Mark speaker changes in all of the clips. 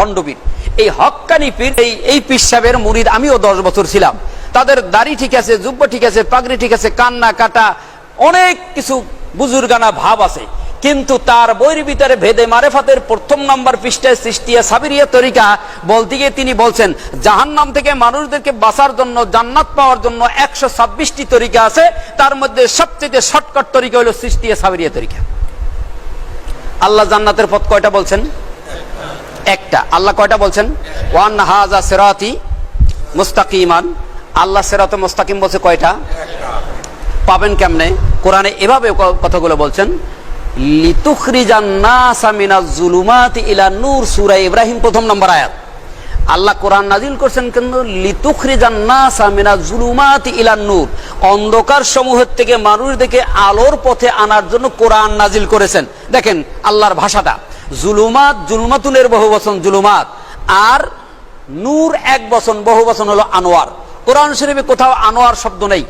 Speaker 1: ভণ্ডপীর এই হক্কানি পীর, এই এই পীর সাহেবের মুরিদ, আমিও দশ বছর ছিলাম। তাদের দাড়ি ঠিক আছে, জুব্ব ঠিক আছে, পাগড়ি ঠিক আছে, কান্না, কাটা, অনেক কিছু বুজুর্গানা ভাব আছে। কিন্তু তার বইয়ের ভিতরে ভেদে মারেফাতের প্রথম নাম্বার পৃষ্ঠায় সৃষ্টিয়া সাবিরিয়া তরিকা বলতে গিয়ে তিনি বলছেন, জাহান্নাম থেকে মানুষদেরকে বাঁচার জন্য, জান্নাত পাওয়ার জন্য একশো ছাব্বিশটি তরিকা আছে। তার মধ্যে সবচেয়ে শর্টকাট তরিকা হলো সৃষ্টিয়া সাবিরিয়া তরিকা। আল্লাহ জান্নাতের পথ কয়টা বলছেন? একটা। আল্লাহ কয়টা বলছেন? ওয়ান হাজা সেরাতি মুস্তাকিমান। আল্লাহ সেরাতে মুস্তাকিম বলছে কয়টা? পাবেন কেমনে? কোরআনে এভাবে কথাগুলো বলছেন প্রথম নম্বর আয়াত। আল্লাহ কোরআন নাজিল কিন্তু অন্ধকার সমূহের থেকে মানুষদেরকে আলোর পথে আনার জন্য কোরআন নাজিল করেছেন। দেখেন, আল্লাহর ভাষাটা। জুলুমাত জুলমাতুনের বহু বচন জুলুমাত। আর নূর এক বচন, বহু বচন হলো আনোয়ার। কোরআন শরীফে কোথাও আনোয়ার শব্দ নেই,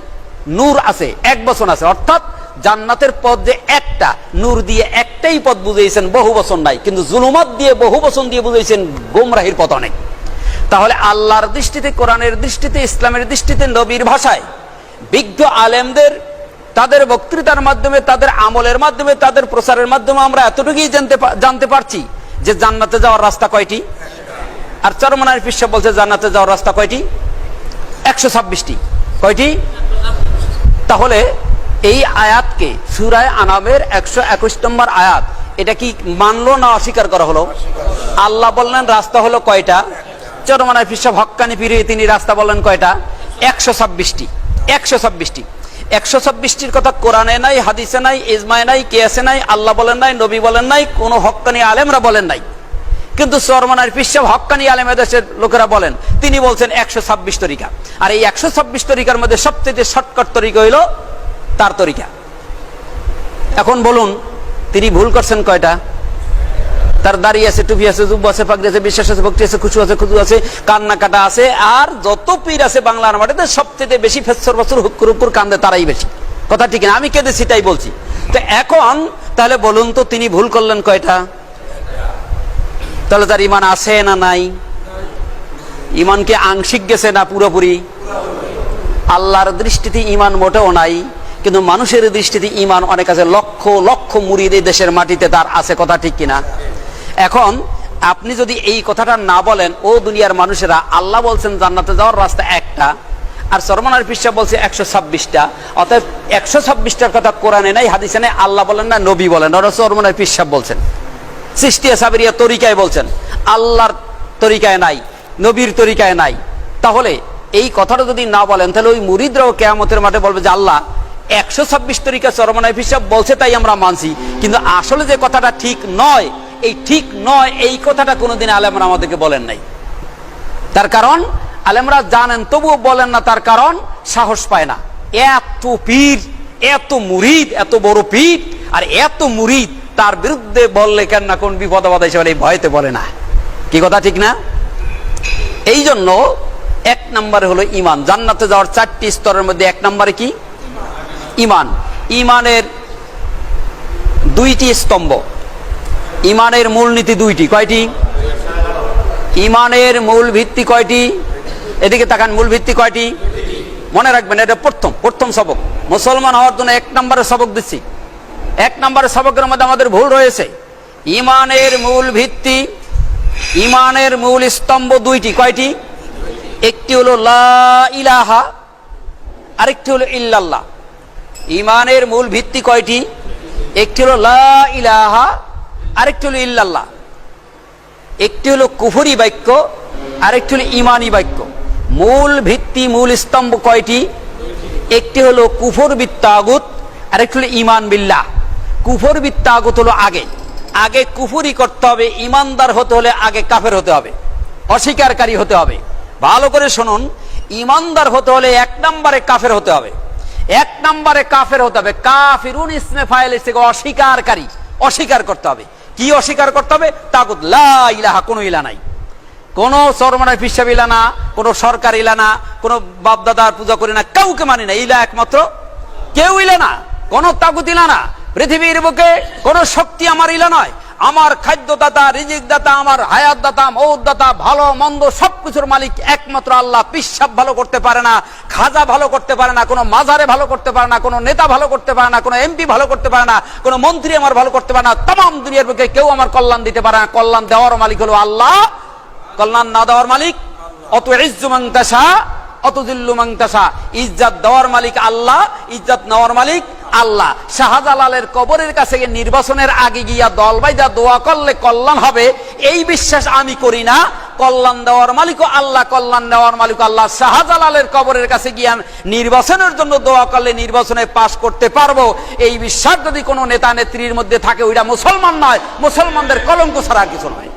Speaker 1: নূর আছে, এক বচন আছে। অর্থাৎ জান্নাতের পথ যে একটা, নূর দিয়ে একটাই পথ বুঝিয়েছেন বহু বচন নাই। কিন্তু জুলুমাত দিয়ে বহু বচন দিয়ে বুঝিয়েছেন গোমরাহির পথ অনেক। তাহলে আল্লাহর দৃষ্টিতে, কোরআনের দৃষ্টিতে, ইসলামের দৃষ্টিতে নবীর ভাষায় বিজ্ঞ আলেমদের তাদের বক্তৃতার মাধ্যমে, তাদের আমলের মাধ্যমে, তাদের প্রচারের মাধ্যমে আমরা এতটুকুই জানতে জানতে পারছি যে জান্নাতে যাওয়ার রাস্তা কয়টি? আর চরমনার পিসা বলছে জান্নাতে যাওয়ার রাস্তা কয়টি? একশো ছাব্বিশটি। কয়টি? তাহলে এই আয়াতকে সুরায় আনামের একশো একুশ নম্বর আয়াত, এটা কি মানলো না অস্বীকার করা হলো? আল্লাহ বললেন, রাস্তা হলো কয়টা? চরমানায় পিসাব হক্কানি ফিরিয়ে তিনি রাস্তা বললেন কয়টা? একশো ছাব্বিশটি। একশো ছাব্বিশটি। একশো ছাব্বিশটির কথা কোরআনে নাই, হাদিসে নাই, ইজমায় নাই কে কেয়াসে নাই, আল্লাহ বলেন নাই, নবী বলেন নাই, কোনো হক্কানি আলেমরা বলেন নাই। কিন্তু চরমানার পিসাব হক্কানি আলেম দেশের লোকেরা বলেন, তিনি বলছেন একশো ছাব্বিশ তরিকা। আর এই একশো ছাব্বিশ তরিকার মধ্যে সবচেয়ে শর্টকাট তরিকা হইল তার তরিকা। এখন বলুন, তিনি ভুল করছেন কয়টা? তার দাড়ি আছে, টুপি আছে, জুব্ব আছে, পাগড়ি আছে, বিশ্বাস আছে, ভক্তি আছে খুশু আছে, খুদু আছে কান্না কাটা আছে, আর যত পীর আছে বাংলার মাটিতে সবচেয়ে বেশি ফেসর বছর, হুক্কুর হুক্কুর কান্দে তারাই বেশি। কথা ঠিক না? আমি কেঁদেছি, তাই বলছি। তো এখন, তাহলে বলুন তো, তিনি ভুল করলেন কয়টা? তাহলে তার ইমান আছে না নাই? ইমান কি আংশিক গেছে না পুরোপুরি? আল্লাহর দৃষ্টিতে ইমান মোটেও নাই, কিন্তু মানুষের দৃষ্টিতে ইমান অনেক আছে। লক্ষ লক্ষ এই দেশের মাটিতে তার আছে, কথা ঠিক কিনা? এখন আপনি যদি এই কথাটা না বলেন, ও দুনিয়ার মানুষেরা, আল্লাহ বলছেন জান্নাতে যাওয়ার রাস্তা একটা, আর সরমনার পিসা বলছে একশো ছাব্বিশটা। অর্থাৎ একশো ছাব্বিশটার কথা কোরআনে নাই, হাদিসে নেই, আল্লাহ বলেন না, নবী বলেন ওরা সরমনার পিসাব বলছেন। সৃষ্টিয়া সাবিরিয়া তরিকায় বলছেন, আল্লাহর তরিকায় নাই, নবীর তরিকায় নাই। তাহলে এই কথাটা যদি না বলেন, তাহলে ওই মুরিদরাও কেয়ামতের মাঠে বলবে যে, আল্লাহ, একশো ছাব্বিশ তরিকা চরমনায় হিসাব বলছে, তাই আমরা মানছি। কিন্তু আসলে যে কথাটা ঠিক নয় এই ঠিক নয়, এই কথাটা কোনোদিন আলেমরা আমাদেরকে বলেন নাই। তার কারণ, আলেমরা জানেন, তবুও বলেন না তার কারণ, সাহস পায় না। এত পীর, এত মুরিদ, এত বড় পীর, আর এত মুরিদ, তার বিরুদ্ধে বললে কেন না, কোন বিপদ আপদ এই ভয়তে বলে না। কি কথা ঠিক না? এই জন্য এক নম্বরে হলো ইমান। জান্নাতে যাওয়ার চারটি স্তরের মধ্যে এক নম্বরে কি? ইমান। ইমানের দুইটি স্তম্ভ। ইমানের মূলনীতি দুইটি, কয়টি? ইমানের মূল ভিত্তি কয়টি? এদিকে তাকান, মূল ভিত্তি কয়টি? মনে রাখবেন, এটা প্রথম প্রথম সবক। মুসলমান হওয়ার জন্য এক নম্বরের সবক দিচ্ছি। এক নম্বরের সবকের মধ্যে আমাদের ভুল রয়েছে। ইমানের মূল ভিত্তি, ইমানের মূল স্তম্ভ দুইটি, কয়টি? একটি হলো ইলাহা, আরেকটি হলো ইল্লাল্লাহ। ইমানের মূল ভিত্তি কয়টি? একটি হলো ইলাহা আরেকটি হলো ইল্লাল্লাহ। একটি হলো কুফরি বাক্য, আরেকটি হলো ইমানি বাক্য। মূল ভিত্তি, মূল স্তম্ভ কয়টি? একটি হলো কুফর বিত্তাগুত, আরেকটি হলো ইমান বিল্লাহ। কুফর বিত্তাগুত হলো আগে। আগে কুফুরি করতে হবে, ইমানদার হতে হলে আগে কাফের হতে হবে, অস্বীকারী হতে হবে। ভালো করে শুনুন, ইমানদার হতে হলে এক নম্বরে কাফের হতে হবে। এক নম্বরে কাফের হতে হবে। কাফিরুন ইসমে ফাইল থেকে অস্বীকারী, অস্বীকার করতে হবে। কি অস্বীকার করতে হবে? তাগুত লা ইলাহা, কোনো ইলা নাই। কোন সরমানের পিসাব ইলা না, কোন সরকার ইলা না, কোন বাপদাদার পূজা করি না, কাউকে মানি না। ইলা একমাত্র কেউ ইলা না, কোন তাগুত ইলা না। পৃথিবীর বুকে কোন শক্তি আমার ইলা নয়। আমার খাদ্যদাতা রিজিক দাতা আমার হায়াত দাতা মৌদ দাতা ভালো, মন্দ সবকিছুর মালিক একমাত্র আল্লাহ। পিসাব ভালো করতে পারে না, খাজা ভালো করতে পারে না, কোনো মাজারে ভালো করতে পারে না, কোনো নেতা ভালো করতে পারে না, কোনো এমপি ভালো করতে পারে না, কোনো মন্ত্রী আমার ভালো করতে পারে না তাম দুনিয়ার বুকে কেউ আমার কল্যাণ দিতে পারে না। কল্যাণ দেওয়ার মালিক হলো আল্লাহ, কল্যাণ না দেওয়ার মালিক, অত ইজ্জু মাংতাসা অত দিল্লু মাংতাসা, ইজ্জাত দেওয়ার মালিক আল্লাহ, ইজ্জাত নেওয়ার মালিক আল্লাহ। শাহজালালের কবরের কাছে নির্বাচনের আগে গিয়া দল বাইদা দোয়া করলে কল্যাণ হবে, এই বিশ্বাস আমি করি না। কল্যাণ দেওয়ার মালিকও আল্লাহ, কল্যাণ দেওয়ার মালিক আল্লাহ। শাহজালালের কবরের কাছে গিয়া নির্বাচনের জন্য দোয়া করলে নির্বাচনে পাশ করতে পারব। এই বিশ্বাস যদি কোনো নেতা নেত্রীর মধ্যে থাকে, ওইটা মুসলমান নয়। মুসলমানদের কলঙ্ক ছাড়া কিছু নয়।